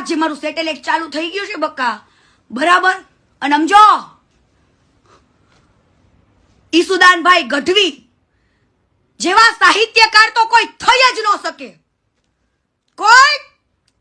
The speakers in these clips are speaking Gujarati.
રાખજે મારું સેટેલાઇટ ચાલુ થઈ ગયું છે બક્કા બરાબર? અને સમજો? ઈસુદાનભાઈ ગઢવી, જેવા સાહિત્યકાર તો કોઈ થઈ જ ન શકે. કોઈ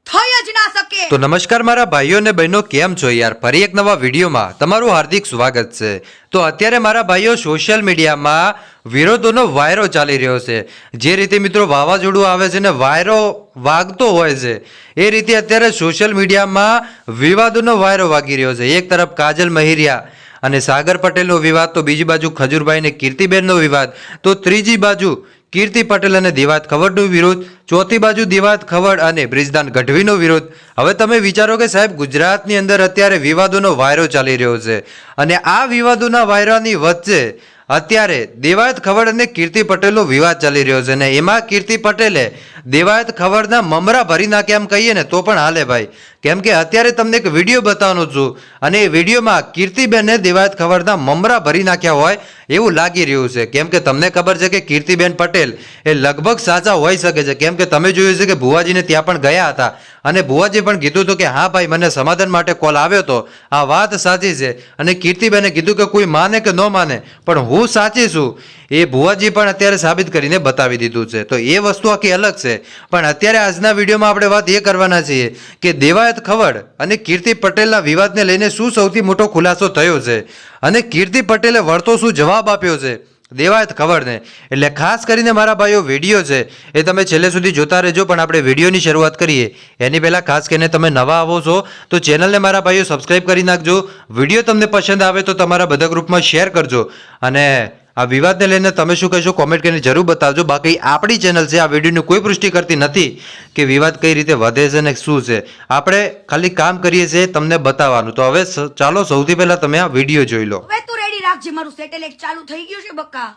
થઈ જ ના શકે. તો નમસ્કાર મારા ભાઈઓ અને બહેનો, કેમ છો યાર? ફરી એક નવા વિડીયોમાં તમારું હાર્દિક સ્વાગત છે. તો અત્યારે મારા ભાઈઓ સોશિયલ મીડિયામાં વિરોધોનો વાયરો ચાલી રહ્યો છે. જે રીતે મિત્રો વાવાઝોડું આવે છે ને વાયરો વાગતો હોય છે, એ રીતે અત્યારે સોશિયલ મીડિયામાં વિવાદોનો વાયરો વાગી રહ્યો છે. એક તરફ કાજલ મહિરિયા અને સાગર પટેલનો વિવાદ, તો બીજી બાજુ ખજૂરભાઈ ને કીર્તિબેનનો વિવાદ, તો ત્રીજી બાજુ કીર્તિ પટેલ અને દિવાત ખવડનો વિરોધ, ચોથી બાજુ દિવાત ખવડ અને બ્રિજદાન ગઢવીનો વિરોધ. હવે તમે વિચારો કે સાહેબ, ગુજરાતની અંદર અત્યારે વિવાદોનો વાયરો ચાલી રહ્યો છે અને આ વિવાદોના વાયરાની વચ્ચે અત્યારે દેવાયત ખવડ અને કીર્તિ પટેલનો વિવાદ ચાલી રહ્યો છે ને એમાં કીર્તિ પટેલે દેવાયત ખવડના મમરા ભરી નાખ્યા એમ કહીએ ને તો પણ હાલે ભાઈ. કેમ કે અત્યારે તમને એક વીડિયો બતાવવાનો છું અને એ વિડીયોમાં કીર્તિબેને દેવાયત ખબરના મમરા ભરી નાખ્યા હોય એવું લાગી રહ્યું છે. કેમ કે તમને ખબર છે કે કીર્તિબેન પટેલ એ લગભગ સાચા હોઈ શકે છે. કેમ કે તમે જોયું છે કે ભુવાજીને ત્યાં પણ ગયા હતા અને ભુવાજી પણ કીધું હતું કે, હા ભાઈ, મને સમાધાન માટે કોલ આવ્યો હતો આ વાત સાચી છે અને કીર્તિબેને કીધું કે, કોઈ માને કે ન માને, પણ હું સાચી છું. એ ભુવાજી પણ અત્યારે સાબિત કરીને બતાવી દીધું છે. તો એ વસ્તુ આખી અલગ છે. પણ અત્યારે આજના વિડીયોમાં આપણે વાત એ કરવાના છીએ કે દેવાયત ખવડ. અને કીર્તિ પટેલના વિવાદને લઈને શું સૌથી મોટો ખુલાસો થયો છે? અને કીર્તિ પટેલે વળતો શું જવાબ આપ્યો છે? દેવાયત ખબરને એટલે ખાસ કરીને મારા ભાઈઓ, વીડિયો છે, એ તમે છેલ્લે સુધી જોતા રહેજો, પણ આપણે વિડીયોની શરૂઆત કરીએ. એની પહેલાં ખાસ કરીને તમે નવા આવો છો, તો ચેનલને મારા ભાઈઓ સબસ્ક્રાઈબ કરી નાખજો. વીડિયો તમને પસંદ આવે તો તમારા બધા ગ્રુપમાં શેર કરજો. અને આ વિવાદને લઈને તમે શું કહેશો? કોમેન્ટ કરીને જરૂર બતાવજો. બાકી આપણી ચેનલ છે, આ વિડીયોની કોઈ પુષ્ટિ કરતી નથી કે વિવાદ કઈ રીતે વધે છે ને શું છે. આપણે ખાલી કામ કરીએ છીએ, તમને બતાવવાનું. તો હવે ચાલો, સૌથી પહેલાં તમે આ વીડિયો જોઈ લો. હવે તું રેડી રાખજે, મારું સેટેલાઇટ ચાલુ થઈ ગયું છે બક્કા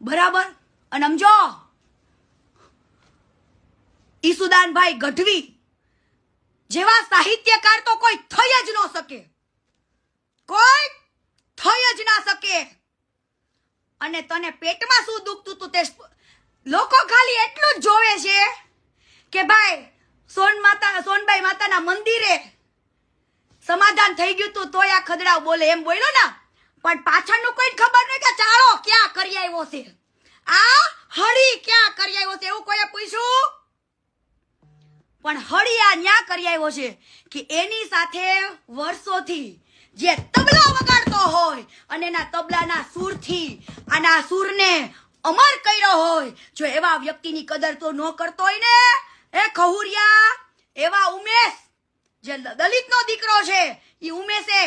બરાબર? અને સમજો. ઈસુદાનભાઈ ગઢવી, જેવા સાહિત્યકાર તો કોઈ થઈ જ ન શકે. કોઈ થઈ જ ના શકે. અને તને પેટમાં શું દુખતું તું તે લોકો ખાલી એટલું જ જોવે છે કે ભાઈ, સોન માતા સોનબાઈ માતાના મંદિરે સમાધાન થઈ ગયું તું, તોય આ ખદડાવ બોલે એમ બોલ્યો ને. પણ પાછળનું કોઈ ખબર નહીં કે ચાલો ક્યાં કરી આવ્યો છે. આ હળી ક્યાં કરી આવ્યો છે, એવું કોઈએ પૂછ્યું? પણ હળી આ ન્યા કરી આવ્યો છે કે એની સાથે વર્ષોથી જે તબલા વગાડતો હોય અને એના તબલાના સૂરથી આના સૂરને અમર કર્યો હોય, જો એવા વ્યક્તિની કદર તો ન કરતો હોય ને? એ ખહુરિયા, એવા ઉમેશ, જે દલિતનો દીકરો છે એ ઉમેશે